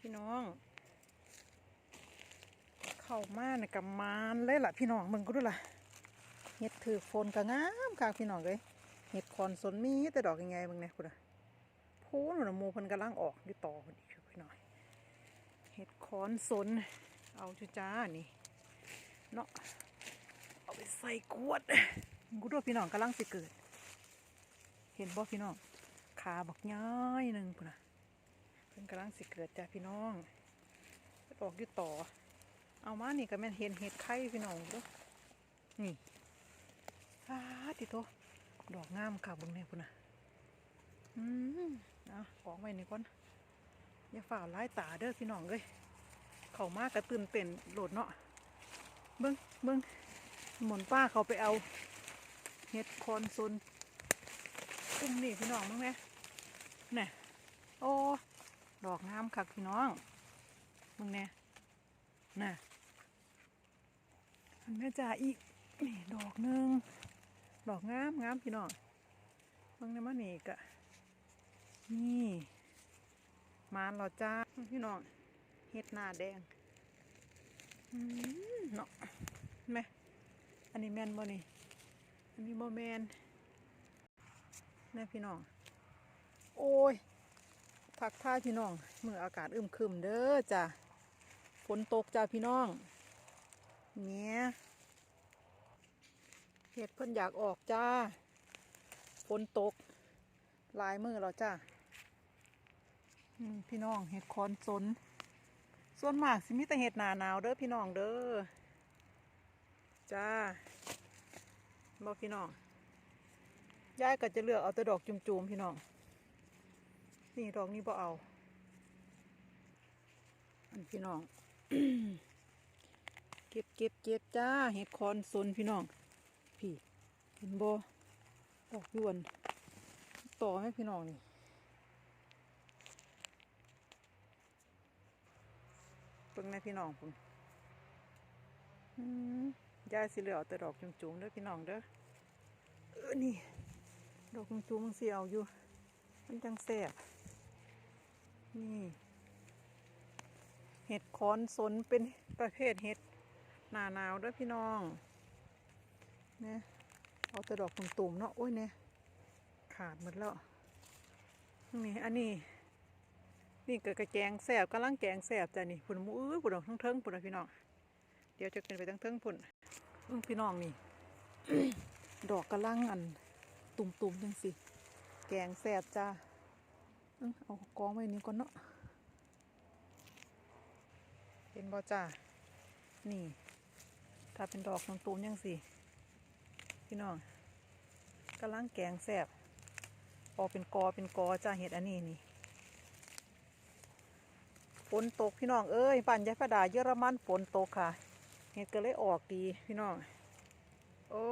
พี่น้อง เข้ามาในกับมานเลยล่ะพี่น้องมึงก็ดูล่ะเห็ดถือฝนก็งามค่ะพี่น้องเลยเห็ดคอนสนมีแต่ดอกยังไงมึงเนี่ยคุณอะพูนหนูมูพันกำลังออกอยู่ต่อพอดีพี่น้องเห็ดคอนสน เอาจุจ้านี่เนาะเอาไปใส่ขวดมึงก็ดูพี่น้องกำลังสิเกิด เห็นบ่พี่น้องขาบักย้ายหนึ่งพุ่นนะ เพิ่นกำลังสิเกิดจ้ะพี่น้องออกอยู่ต่อ เอามานี่ก็แม่นเห็นเห็ดไข่พี่น้องด้อนี่อ้าติโตดอกงามค่ะบึงเนี่ยพุ่นนะอืมเอาของไว้นี่ก่อนอย่าฝ่าไล่ตาเด้อพี่น้องเอ้ยเขามากกระตื่นเต้นโหลดเนาะเบิ้งเบิ้งหมุนป้าเขาไปเอาเห็ดคอนซุนอุ้มนี่พี่น้องมั้งไหมเนี่ยโอ้ ดอกงามคักพี่น้องมึงเนี่ยน่ะมันแม่จ่าอีกนี่ดอกหนึ่งดอกงามงามพี่น้องมึงเนี่ยมันนี่กะนี่มานเราจ้าพี่น้องเห็ดหน้าแดงเนาะแม่อันนี้แมนบ่นี่อันนี้บ่แมนแม่พี่น้องโอ้ย กท่าพี่น้องเมื่ออากาศอึมครึมเด้อจ้ะฝนตกจ้าพี่น้องเนี่ยเห็ดเพิ่นอยากออกจ้าฝนตกลายมือแล้วจ้าพี่น้องเห็ดคอนสน ส่วนมากสิมีแต่เห็ดหนาหนาวเด้อพี่น้องเด้อจ้าบอกพี่น้องยายก็จะเลือกเอาแต่ดอกจุ่มๆพี่น้อง นี่ดอกนี้บ่เอาอันพี่น้อง เก็บเก็บเก็บจ้าเห็ดคอนซนพี่น้อง พี่เห็นบ่ดอกยวน ต่อไหมพี่น้องนี่เบิ่งในพี่น้องพุ่นอืมยายสิเหลือเอาแต่ดอกจุ่มๆเด้อพี่น้องเด้อเออนี่ ดอกจุ่มๆมันสิเอาอยู่ มันจังแซ่บนี่ เห็ดคอนสนเป็นประเภทเห็ดหนาหนาวด้วยพี่น้องเนี่ยเอาแต่ดอกตุ่มๆเนาะโอ้ยเนี่ยขาดหมดแล้วนี่อันนี้ นี่เกิดกระแจงแสบกำลังแกงแสบจ้ะนี่ผุนหมูอื้อผุนดอกทั้งเทิงผุนนะพี่น้องเดี๋ยวจะขึ้นไปทั้งเทิงผุนพี่น้องนี่ ดอกกำลังอันตุ่มๆจังสิ แกงแสบจ้าเอากองไว้นี่ก่อนเนาะเห็นบ่จ้านี่ ถ้าเป็นดอกตูมยังสิพี่น้องกำลังแกงแสบออกเป็นกอเป็นกอจ้าเห็ดอันนี้นี่ฝนตกพี่น้องเอ้ยปั่นยายพระดาเยอรมันฝนตกค่ะ เห็ดก็เลยออกดีพี่น้อง โอ้